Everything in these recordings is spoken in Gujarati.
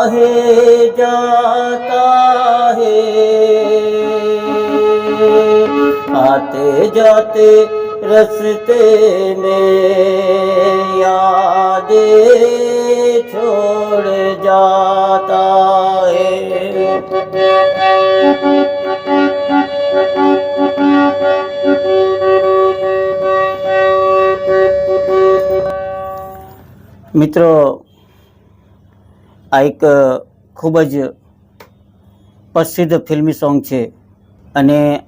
आता है जाता है आते जाते रस्ते में यादें छोड़ जाता है મિત્રો આ એક ખૂબ જ પ્રસિદ્ધ ફિલ્મી સોંગ છે અને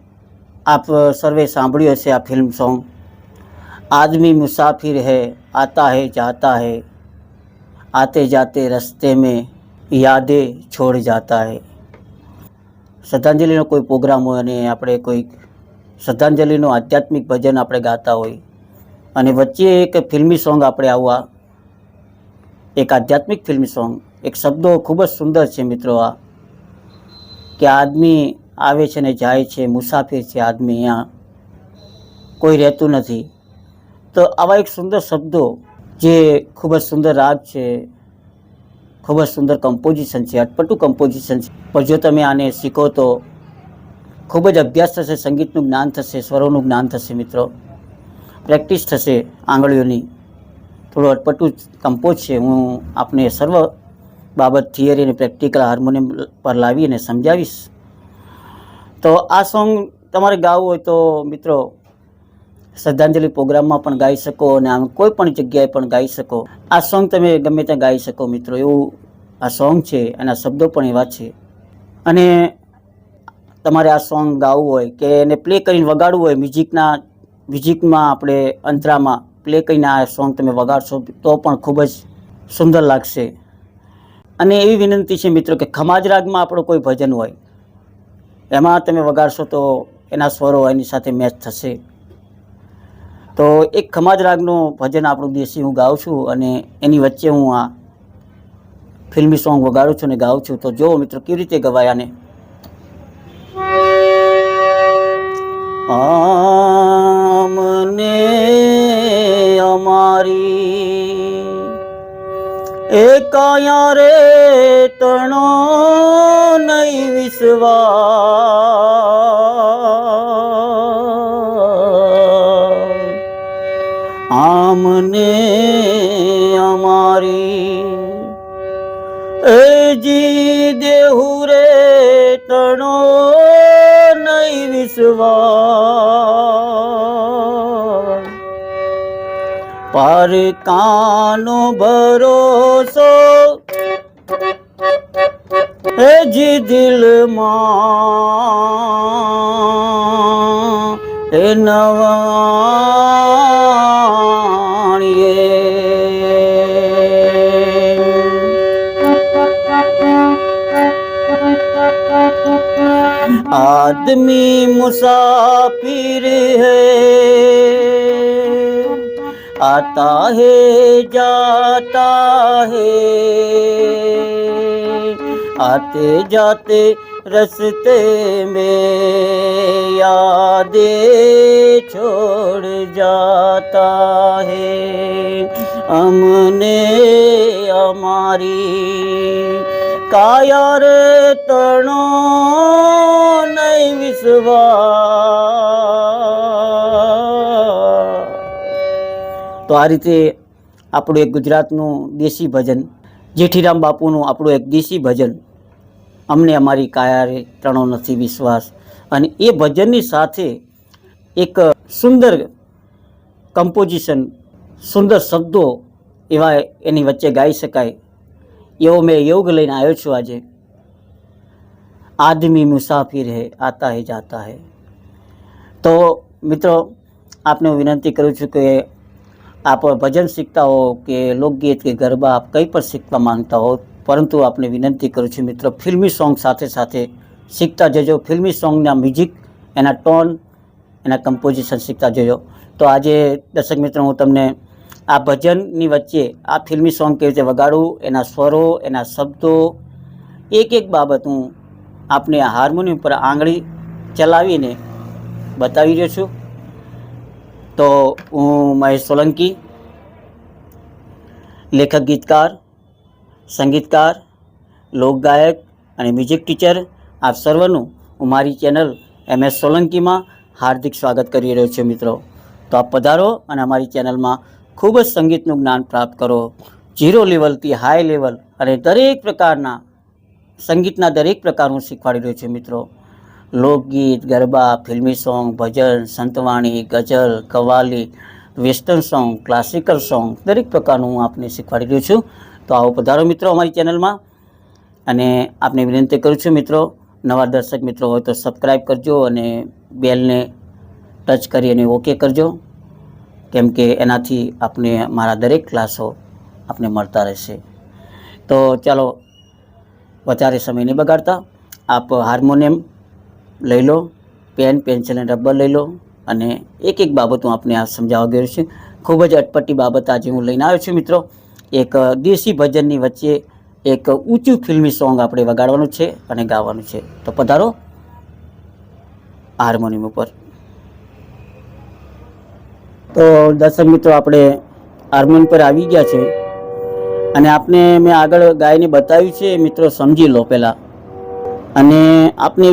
આપ સર્વે સાંભળ્યું હશે આ ફિલ્મ સોંગ. આદમી મુસાફિર હૈ, આતા હૈ, જાતા હૈ, આતે જાતે રસ્તે મેં યાદે છોડ જાતા હૈ. શ્રદ્ધાંજલિનો કોઈ પ્રોગ્રામ હોય અને આપણે કોઈ શ્રદ્ધાંજલિનું આધ્યાત્મિક ભજન આપણે ગાતા હોય અને વચ્ચે એક ફિલ્મી સોંગ આપણે આવવા એક આધ્યાત્મિક ફિલ્મી સોંગ એક શબ્દો ખૂબ જ સુંદર છે મિત્રો આ, કે આદમી આવે છે ને જાય છે, મુસાફિર છે આદમી અહીંયા, કોઈ રહેતું નથી. તો આવા એક સુંદર શબ્દો જે ખૂબ જ સુંદર રાગ છે, ખૂબ જ સુંદર કમ્પોઝિશન છે, અટપટું કમ્પોઝિશન છે. પણ જો તમે આને શીખો તો ખૂબ જ અભ્યાસ થશે, સંગીતનું જ્ઞાન થશે, સ્વરોનું જ્ઞાન થશે મિત્રો. પ્રેક્ટિસ થશે આંગળીઓની. થોડું અટપટું કમ્પોઝ છે. હું આપને સર્વ બાબત થિયરી અને પ્રેક્ટિકલ હાર્મોનિયમ પર લાવીને સમજાવીશ. તો આ સોંગ તમારે ગાવું હોય તો મિત્રો શ્રદ્ધાંજલિ પ્રોગ્રામમાં પણ ગાઈ શકો અને આમ કોઈ પણ જગ્યાએ પણ ગાઈ શકો. આ સોંગ તમે ગમે ત્યાં ગાઈ શકો મિત્રો, એવું આ સોંગ છે એના શબ્દો પણ એવા છે. અને તમારે આ સોંગ ગાવું હોય કે એને પ્લે કરીને વગાડવું હોય મ્યુઝિકના, મ્યુઝિકમાં આપણે અંતરામાં પ્લે કરીને આ સોંગ તમે વગાડશો તો પણ ખૂબ જ સુંદર લાગશે. અને એવી વિનંતી છે મિત્રો કે ખમાજ રાગમાં આપણું કોઈ ભજન હોય, એમાં તમે વગાડશો તો એના સ્વરો એની સાથે મેચ થશે. તો એક ખમાજ રાગનું ભજન આપણું દેશી હું ગાઉં છું અને એની વચ્ચે હું આ ફિલ્મી સોંગ વગાડું છું અને ગાઉં છું. તો જો મિત્રો, કેવી રીતે ગવાય આને પર કાનો ભરોસો હે જી દિલમાં હે નવાણીએ आदमी मुसाफिर है आता है जाता है आते जाते रस्ते में यादें छोड़ जाता है हमने हमारी कायर तणो नहीं विश्वास તો આ રીતે આપણું એક ગુજરાતનું દેશી ભજન, જેઠીરામ બાપુનું આપણું એક દેશી ભજન, અમને અમારી કાયા રે તણો નથી વિશ્વાસ. અને એ ભજનની સાથે એક સુંદર કમ્પોઝિશન સુંદર શબ્દો એવા એની વચ્ચે ગાઈ શકાય. એવો મેં યોગ લઈને આવ્યો છું આજે. આદમી મુસાફિર હે, આતા હે, જાતા હે. તો મિત્રો, આપને હું વિનંતી કરું છું કે આપ ભજન શીખતા હો કે લોકગીત કે ગરબા, આપ કંઈ પણ શીખવા માંગતા હો, પરંતુ આપને વિનંતી કરું છું મિત્રો, ફિલ્મી સોંગ સાથે સાથે શીખતા જજો. ફિલ્મી સોંગના મ્યુઝિક, એના ટોન, એના કમ્પોઝિશન શીખતા જજો. તો આજે દર્શક મિત્રો, હું તમને આ ભજનની વચ્ચે આ ફિલ્મી સોંગ કેવી રીતે વગાડવું, એના સ્વરો, એના શબ્દો, એક એક બાબત હું આપને હાર્મોનિયમ પર આંગળી ચલાવીને બતાવી રહ્યો છું. તો હું મહેશ સોલંકી, લેખક, ગીતકાર, સંગીતકાર લોકગાયક અને મ્યુઝિક ટીચર આપ સર્વનું હું મારી ચેનલ એમ એસ સોલંકીમાં હાર્દિક સ્વાગત કરી રહ્યો છું મિત્રો. તો આપ પધારો અને અમારી ચેનલમાં ખૂબ જ સંગીતનું જ્ઞાન પ્રાપ્ત કરો. ઝીરો લેવલથી હાઈ લેવલ અને દરેક પ્રકારના સંગીતના દરેક પ્રકાર હું શીખવાડી રહ્યો છું મિત્રો. લોકગીત, ગરબા, ફિલ્મી સોંગ, ભજન, સંતવાણી, ગઝલ qawwali western song, classical song, દરેક પ્રકારનું હું આપને શીખવાડી રહ્યો છું. તો આવો પધારો મિત્રો અમારી ચેનલમાં. અને આપને વિનંતી કરું છું મિત્રો, નવા દર્શક મિત્રો હોય તો સબસ્ક્રાઈબ કરજો અને બેલને ટચ કરી અને ઓકે કરજો. કેમ કે એનાથી આપને મારા દરેક ક્લાસો આપને મળતા રહેશે. તો ચાલો, વધારે સમય નહીં બગાડતા. આપ હાર્મોનિયમ લઈ લો, પેન, પેન્સિલ અને રબર લઈ લો અને એક એક બાબત હું આપને આ સમજાવવા ગયો છું. ખૂબ જ અટપટી બાબત આજે હું લઈને આવ્યો છું મિત્રો. એક દેશી ભજનની વચ્ચે એક ઊંચું ફિલ્મી સોંગ આપણે વગાડવાનું છે અને ગાવાનું છે. તો પધારો. હાર્મોનિયમ ઉપર. તો દર્શક મિત્રો, આપણે હાર્મોનિયમ પર આવી ગયા છે. અને આપને મેં આગળ ગાયને બતાવ્યું છે, મિત્રો, સમજી લો પહેલાં. અને આપને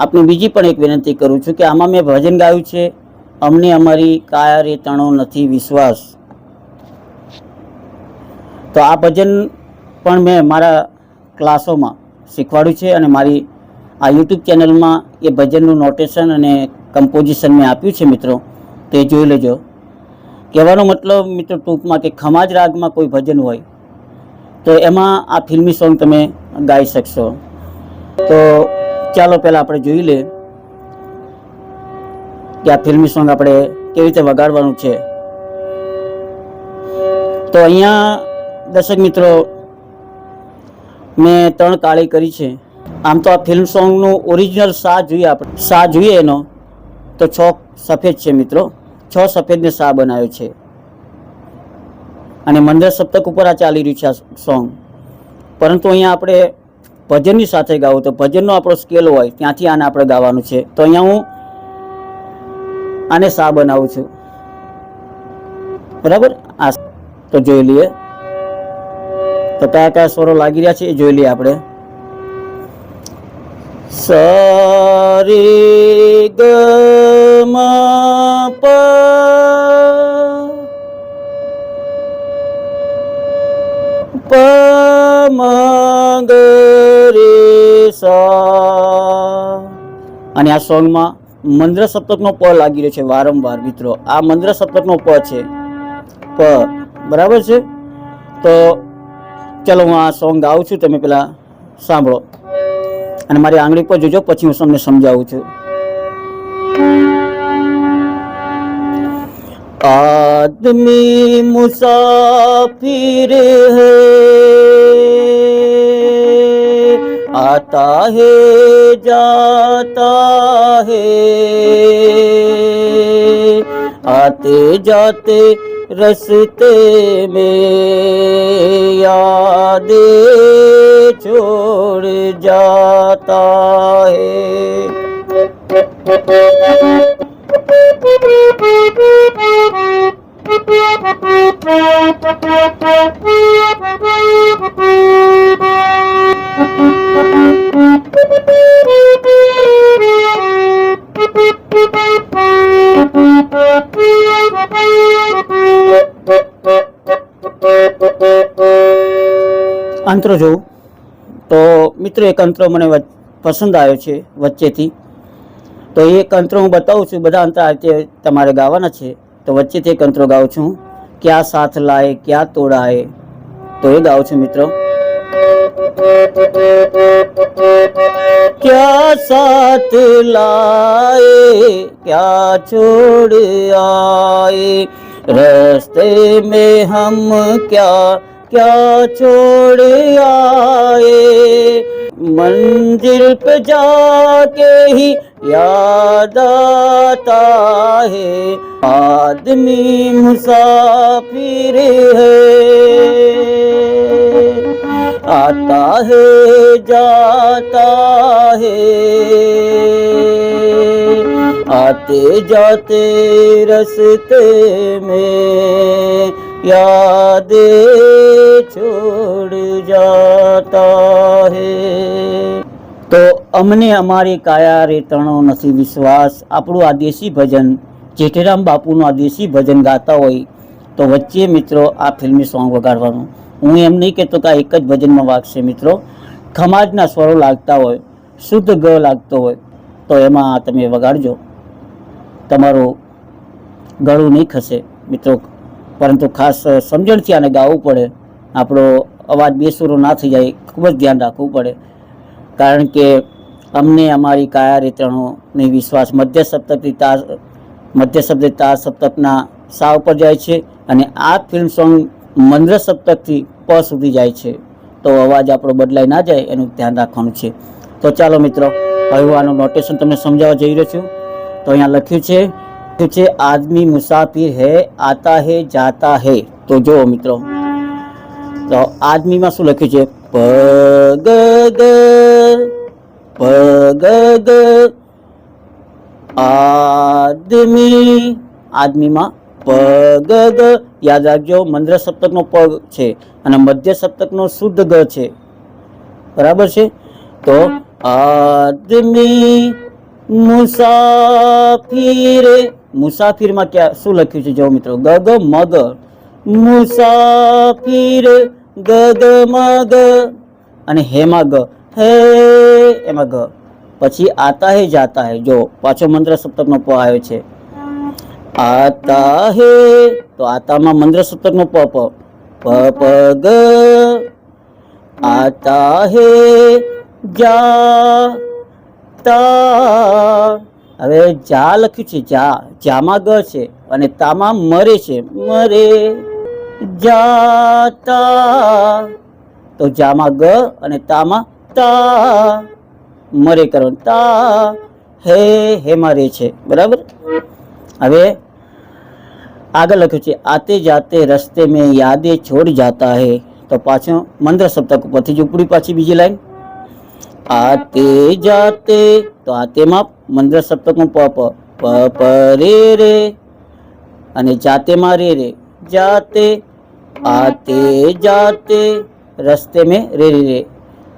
આપને બીજી પણ એક વિનંતી કરું છું કે આમાં મેં ભજન ગાયું છે. અમને અમારી કાયા રે તણો નથી વિશ્વાસ. તો આ ભજન પણ મેં મારા ક્લાસોમાં શીખવાડ્યું છે અને મારી આ યુટ્યુબ ચેનલમાં એ ભજનનું નોટેશન અને કમ્પોઝિશન મેં આપ્યું છે મિત્રો. તે જોઈ લેજો. કહેવાનો મતલબ મિત્રો ટૂંકમાં કે ખમાજ રાગમાં કોઈ ભજન હોય, તો એમાં આ ફિલ્મી સોંગ તમે ગાઈ શકશો. તો ચાલો પહેલાં આપણે જોઈ લે કે આ ફિલ્મી સોંગ આપણે કેવી રીતે વગાડવાનું છે. તો અહીંયા દર્શક મિત્રો, મેં ત્રણ કાળી કરી છે. આમ તો આ ફિલ્મ સોંગનું ઓરિજિનલ સા જોઈએ આપણે. સા જોઈએ એનો. તો છ સફેદ છે મિત્રો. છ સફેદને સા બનાવ્યો છે. અને મંદર સપ્તક ઉપર આ ચાલી રહ્યું છે આ સોંગ. પરંતુ અહીંયા આપણે ભજનની સાથે ગાવું. તો ભજનનો આપણો સ્કેલ હોય, ત્યાંથી આને આપણે ગાવાનું છે. તો અહીંયા હું આને સા બનાવું છું. બરાબર? આ તો જોઈ લઈએ. તો કયા કયા સ્વરો લાગી રહ્યા છે એ જોઈ લઈએ આપણે. સારી ગ પ મ ગ સા અને આ સોંગમાં મંદ્ર સપ્તકનો પ લાગી રહ્યો છે વારંવાર મિત્રો આ મંદ્ર સપ્તકનો પ છે પ બરાબર છે તો ચલો હું આ સોંગ ગાઉં છું તમે પેલા સાંભળો અને મારી આંગળી પર જોજો પછી હું તમને સમજાવું છું आदमी मुसाफिर है आता है जाता है। आते जाते रस्ते में यादें छोड़ जाता है। અંતરો જોઉં. તો મિત્રો, એક અંતરો મને પસંદ આવ્યો છે વચ્ચેથી. તો એ એક અંતરો હું બતાવું છું. બધા અંતર આ રીતે તમારે ગાવાના છે. તો વચ્ચેથી એક અંતરો ગાઉં છું. ક્યાં સાથ લાય, ક્યાં તોડાય, તો એ ગાઉં છું મિત્રો. क्या साथ लाए क्या छोड़ आए रास्ते में हम क्या क्या छोड़ आए मंजिल पे जाके ही याद आता है आदमी मुसाफिर है आता है जाता है आते जाते रस्ते में यादें छोड़ जाता है તો અમને અમારી કાયા રેતણો નથી વિશ્વાસ આપણું આ દેશી ભજન જેઠેરામ બાપુનું આ દેશી ભજન ગાતા હોય તો વચ્ચે મિત્રો આ ફિલ્મી સોંગ વગાડવાનું હું એમ નહીં કહેતો કે આ એક જ ભજનમાં વાગશે મિત્રો. ખમાજના સ્વરો લાગતા હોય, શુદ્ધ ગ લાગતો હોય, તો એમાં તમે વગાડજો. તમારું ગળું નહીં ખસે મિત્રો. પરંતુ ખાસ સમજણથી આને ગાવું પડે. આપણો અવાજ બેસુરો ના થઈ જાય, ખૂબ જ ધ્યાન રાખવું પડે. કારણ કે અમને અમારી કાયા રેતણોની વિશ્વાસ મધ્ય સપ્તકથી તાર, મધ્ય સપ્તક તાર સપ્તકના સા ઉપર જાય છે. અને આ ફિલ્મ સોંગ મંદ્ર સપ્તકથી પ સુધી જાય છે. તો અવાજ આપણો બદલાઈ ના જાય એનું ધ્યાન રાખવાનું છે. તો ચાલો મિત્રો, હવે આનું નોટેશન તમને સમજાવવા જઈ રહ્યો છું. તો અહીંયા લખ્યું છે લખ્યું છે આદમી મુસાફિર હે, આતા હે, જાતા હે. તો જુઓ મિત્રો, તો આદમીમાં શું લખ્યું છે? પ ગ ગ આદમી. આદમીમાં પ ગ. ગ યાદ રાખજો, મંદ્ર સપ્તકનો પગ છે અને મધ્ય સપ્તકનો શુદ્ધ ગ છે. બરાબર છે? તો આદમી મુસાફિરે, મુસાફિરમાં ક્યાં, શું લખ્યું છે? જો મિત્રો, ગ ગ, મગ. મુસાફિર, ગ ગ, મગ. અને હેમાં ગ. હે, એમાં ગ. પછી આતા હે, જાતા હે. જો, પાછો મંત્ર સપ્તકનો પ આવ્યો છે. આતા હે, તો આતામાં મંદ્ર સપ્તકનો પ પ પ પ, ગ. આતા હે જા તા હવે જા લખ્યું છે, જા, જામાં ગ છે અને તામાં મરે છે, મરે. જાતા. તો જામાં ગ અને તામાં તા. મરે કરો તા હે હે, મરે છે. બરાબર? હવે આગળ લખ્યું છે, આતે જાતે રસ્તે મેં યાદે છોડ જતા હે. તો પાછો મંદર સપ્તક ઉપરથી જ ઉપરી પાછી બીજી લાઈન. આતે જાતે, તો આતેમાં મંદર સપ્તકનું પ પ પ રે રે. અને જાતેમાં રે રે. જાતે, આતે જાતે રસ્તે મેં રે રે રે.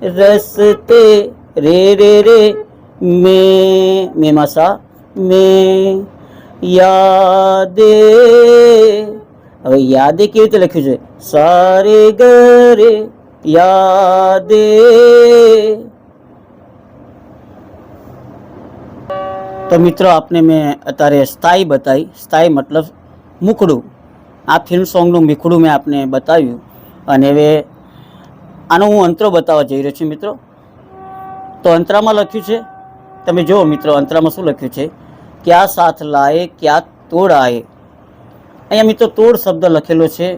રસ્તે રે રે રે. મેં મેમાં સા મેં. યાદે. હવે યાદે કેવી રીતે લખ્યું છે? સારે ગરે યાદે. તો મિત્રો, આપને મેં અત્યારે સ્થાયી બતાવી. સ્થાયી મતલબ મુખડું. આ ફિલ્મ સોંગનું મુખડું મેં આપને બતાવ્યું. અને હવે આનો હું અંતરો બતાવવા જઈ રહ્યો છું મિત્રો. તો અંતરામાં લખ્યું છે, તમે જુઓ મિત્રો, અંતરામાં શું લખ્યું છે? ક્યાં સાથ લાએ, ક્યા તોડ આએ અહીંયા મિત્રો તોડ શબ્દ લખેલો છે.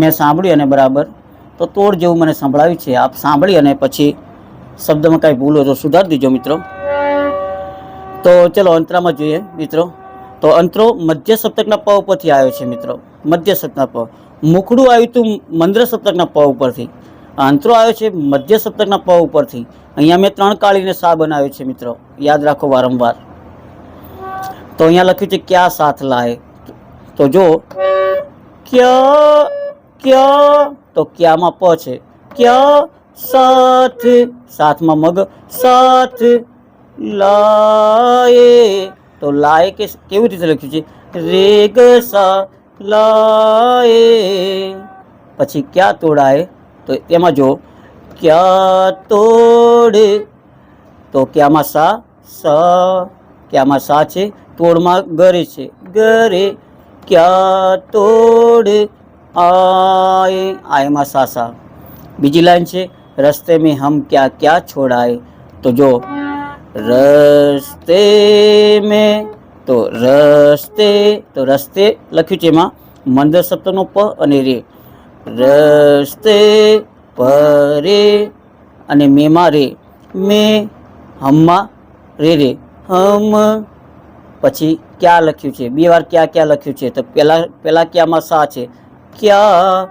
મેં સાંભળ્યું અને બરાબર. તો તોડ જેવું મને સંભળાવ્યું છે. આપ સાંભળી અને પછી શબ્દમાં કાંઈ ભૂલ તો સુધારી દીજો મિત્રો. તો ચલો અંતરામાં જોઈએ મિત્રો. તો અંતરો મધ્ય સપ્તકના પ ઉપરથી આવ્યો છે મિત્રો. મધ્ય સપ્તકના પ. મુખડું આવ્યું હતું મંદ્ર સપ્તકના પ ઉપરથી. અંતરો આવ્યો છે મધ્ય સપ્તકના પ ઉપરથી. અહીંયા મેં ત્રણ કાળીને સા બનાવ્યો છે મિત્રો? યાદ રાખો વારંવાર. તો અહીંયા લખ્યું છે ક્યાં સાથ લાય તો જો ક્યા ક્યા તો ક્યામાં પ છે ક્યા સાથ સાથમાં મગ સાથ લાએ તો લાએ કે કેવી રીતે લખ્યું છે રે ગ સા લાએ પછી ક્યાં તોડાય તો એમાં જો ક્યાં તોડ તો ક્યાંમાં સા સ ક્યાંમાં સા છે તોડમાં ગરે છે. ગરે ક્યાં તોડ? આય આયમાં સા સા બીજી લાઈન છે, રસ્તે મેં હમ ક્યાં ક્યાં છોડાય? તો જો, રસ્તે મેં, તો રસ્તે તો રસ્તે લખ્યું છે એમાં, મંદર શબ્દનો પ અને રે. રસ્તે પરે અને મેમાં રે. મેં હમમાં રે રે. હમ પછી ક્યાં લખ્યું છે? બે વાર ક્યાં ક્યાં લખ્યું છે? તો પહેલાં પહેલાં ક્યાંમાં સા છે? ક્યાં?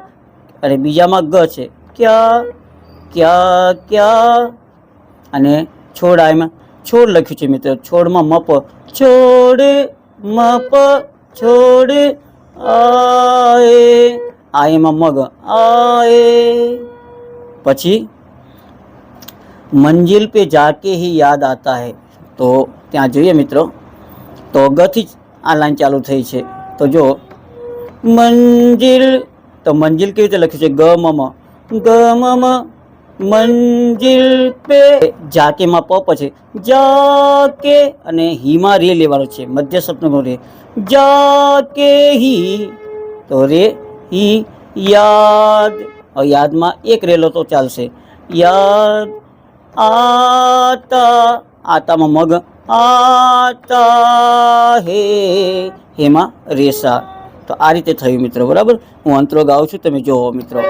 અને બીજામાં ગ છે? ક્યાં? ક્યાં? ક્યાં? અને છોડ એમાં, છોડ લખ્યું છે મિત્રો. છોડમાં મપ. છોડ મપ. છોડ આએ. આ એમાં મગ. આએ. પછી મંજિલ પે જાકે હી યાદ આતા હે. તો ત્યાં જોઈએ મિત્રો. તો ગથી જ આ લાઈન ચાલુ થઈ છે. તો જો, મંજિલ, તો મંજિલ કેવી રીતે લખ્યું છે? ગ મમ ગ મમ મંજિલ પે જાકેમાં પ પછી જાકે અને હીમાં રે લેવાનો છે. મધ્ય સપ્તમનો રે. જાકે હી, તો રે, હી, યાદ. યાદમાં એક રેલો તો ચાલશે. યાદ, આતા. આતામાં મગ. આતા હે હેમાં રેસા. તો આ રીતે થયું મિત્રો, બરાબર? હું અંતરો ગાઉં છું, તમે જોવો મિત્રો.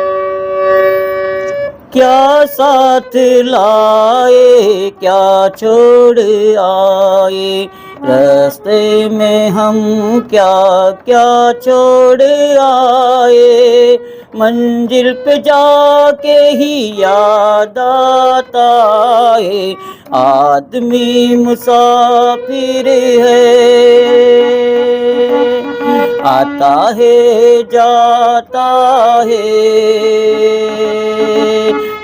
ક્યા સાથ લાયે, ક્યા છોડ આયે? રસ્તે મેં હમ ક્યા ક્યા છોડ આયે? મંજિલ પે જાકે હી યાદ આતા હે? आदमी मुसाफिर है आता है जाता है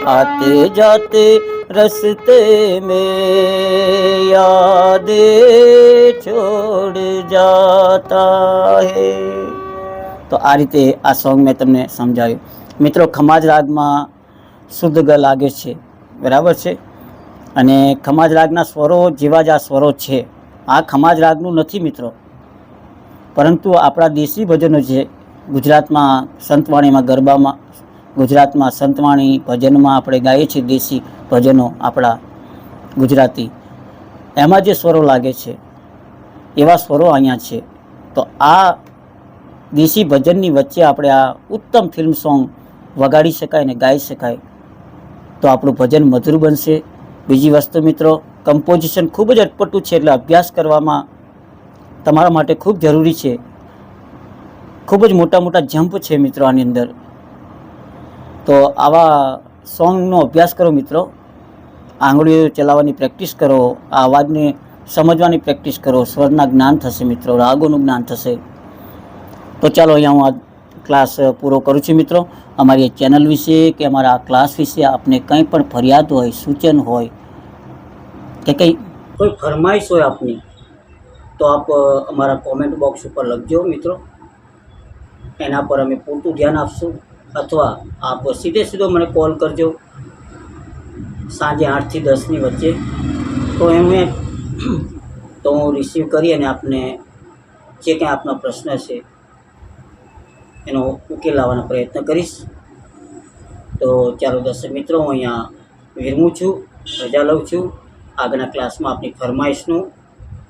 आते जाते रस्ते में यादें छोड़ जाता है તો આ રીતે આ સોંગ મેં તમને સમજાવ્યું મિત્રો ખમાજ રાગમાં શુદ્ધ ગ લાગે છે બરાબર છે અને ખમાજ રાગના સ્વરો જેવા જ આ સ્વરો છે. આ ખમાજ રાગનું નથી મિત્રો. પરંતુ આપણા દેશી ભજનો છે. ગુજરાતમાં સંતવાણીમાં ગરબામાં, ગુજરાતમાં સંતવાણી ભજનમાં આપણે ગાઈએ છીએ દેશી ભજનો આપણા ગુજરાતી. એમાં જે સ્વરો લાગે છે, એવા સ્વરો અહીંયા છે. તો આ દેશી ભજનની વચ્ચે આપણે આ ઉત્તમ ફિલ્મ સોંગ વગાડી શકાય ને ગાઈ શકાય તો આપણું ભજન મધુર બનશે. બીજી વસ્તુ મિત્રો કમ્પોઝિશન ખૂબ જ અટપટું છે એટલે અભ્યાસ કરવામાં તમારા માટે ખૂબ જરૂરી છે. ખૂબ જ મોટા મોટા જમ્પ છે મિત્રો આની અંદર. તો આવા સોંગનો અભ્યાસ કરો મિત્રો. આંગળીઓ ચલાવવાની પ્રેક્ટિસ કરો, આ અવાજને સમજવાની પ્રેક્ટિસ કરો, સ્વરના જ્ઞાન થશે મિત્રો, રાગોનું જ્ઞાન થશે. તો ચાલો અહીંયા હું આ ક્લાસ પૂરો કરું છું મિત્રો. અમારી ચેનલ વિશે કે અમારા ક્લાસ વિશે આપને કંઈ પણ ફરિયાદ હોય, સૂચન હોય, કે કંઈ કોઈ ફરમાઈશ હોય આપની, તો આપ અમારા કોમેન્ટ બોક્સ ઉપર લખજો મિત્રો. એના પર અમે પૂરતું ધ્યાન આપશું. અથવા આપ સીધે સીધો મને કોલ કરજો સાંજે આઠથી દસની વચ્ચે. તો એમને, તો હું રિસીવ કરી અને આપને જે કંઈ આપનો પ્રશ્ન છે એનો ઉકેલ લાવવાનો પ્રયત્ન કરીશ. તો ચાલો દર્શક મિત્રો, હું અહીંયા વિરમું છું, રજા લઉં છું. આગળના ક્લાસમાં આપની ફરમાઈશનું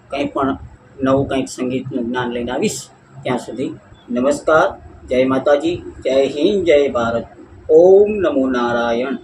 કંઈ પણ નવું કંઈક સંગીતનું જ્ઞાન લઈને આવીશ. ત્યાં સુધી નમસ્કાર. જય માતાજી. જય હિન્દ. જય ભારત. ઓમ નમો નારાયણ.